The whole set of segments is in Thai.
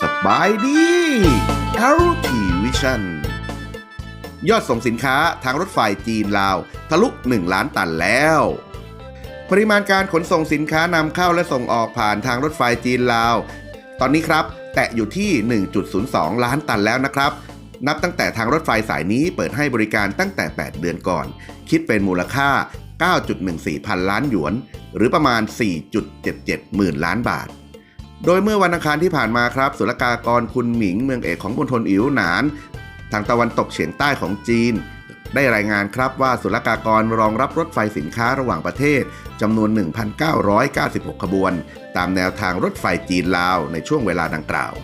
สบายดี LT Vision ยอดส่งสินค้าทางรถไฟจีนลาว ทะลุ 1 ล้านตันแล้ว ปริมาณการขนส่งสินค้านำเข้าและส่งออกผ่านทางรถไฟจีนลาว ตอนนี้ครับ แตะอยู่ที่ 1.02 ล้านตันแล้วนะครับ นับตั้งแต่ทางรถไฟสายนี้เปิดให้บริการตั้งแต่ 8 เดือนก่อน คิดเป็นมูลค่า 9.14 พันล้านหยวน หรือประมาณ 4.77 หมื่นล้านบาท โดยเมื่อวันอังคารที่ผ่านมาครับศุลกากรคุณหมิงเมืองเอกของมณฑลอิ๋วหนาน ทางตะวันตกเฉียงใต้ของจีน ได้รายงานครับว่าศุลกากรรองรับรถไฟสินค้าระหว่างประเทศจำนวน 1,996 ขบวน ตามแนวทางรถไฟจีนลาวในช่วงเวลาดังกล่าว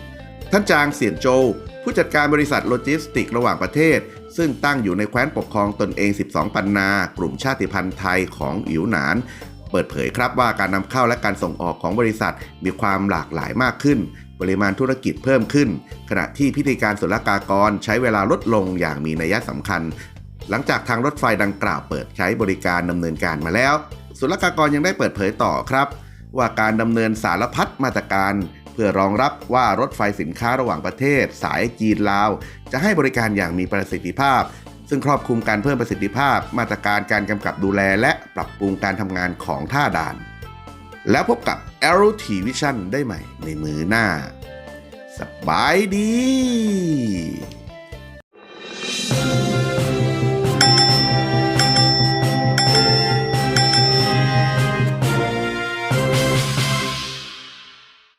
ท่านจางเสี่ยนโจวผู้จัดการบริษัทโลจิสติกระหว่างประเทศ ซึ่งตั้งอยู่ในแคว้นปกครองตนเอง 12 ปันนา กลุ่มชาติพันธุ์ไทยของอิ๋วหนาน เปิดเผยครับว่าการนำเข้าและการส่งออกของบริษัทมีความหลากหลายมากขึ้น ปริมาณธุรกิจเพิ่มขึ้น ขณะที่พิธีการศุลกากรใช้เวลาลดลงอย่างมีนัยสำคัญ หลังจากทางรถไฟดังกล่าวเปิดใช้บริการดำเนินการมาแล้วศุลกากรยังได้เปิดเผยต่อครับ ว่าการดำเนินสารพัดมาตรการ เพื่อรองรับว่ารถไฟสินค้าระหว่างประเทศ สายจีนลาว จะให้บริการอย่างมีประสิทธิภาพ ซึ่งครอบคลุมการเพิ่มประสิทธิภาพ มาตรการการกำกับดูแลและปรับปรุงการทำงานของท่าด่าน แล้วพบกับ LT Vision ได้ใหม่ในมือหน้า สบายดี